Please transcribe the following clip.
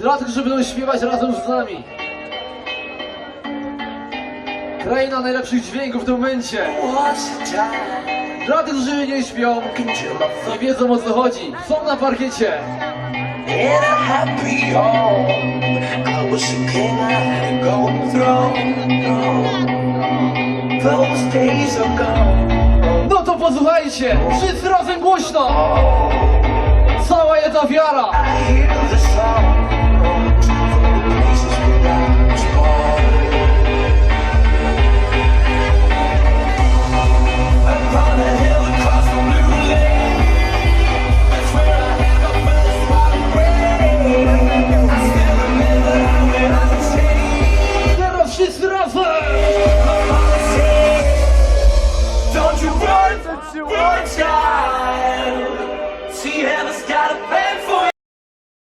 Dla tych, którzy będą śpiewać razem z nami. Kraina najlepszych dźwięków w tym momencie. Dla tych, którzy nie śpią, nie wiedzą o co chodzi. Są na parkiecie. In a happy home, I was a king, I had a golden throne. Those days are gone. No to posłuchajcie! Wszyscy razem głośno! Cała jedna wiara! Don't you burn, burn, burn, burn,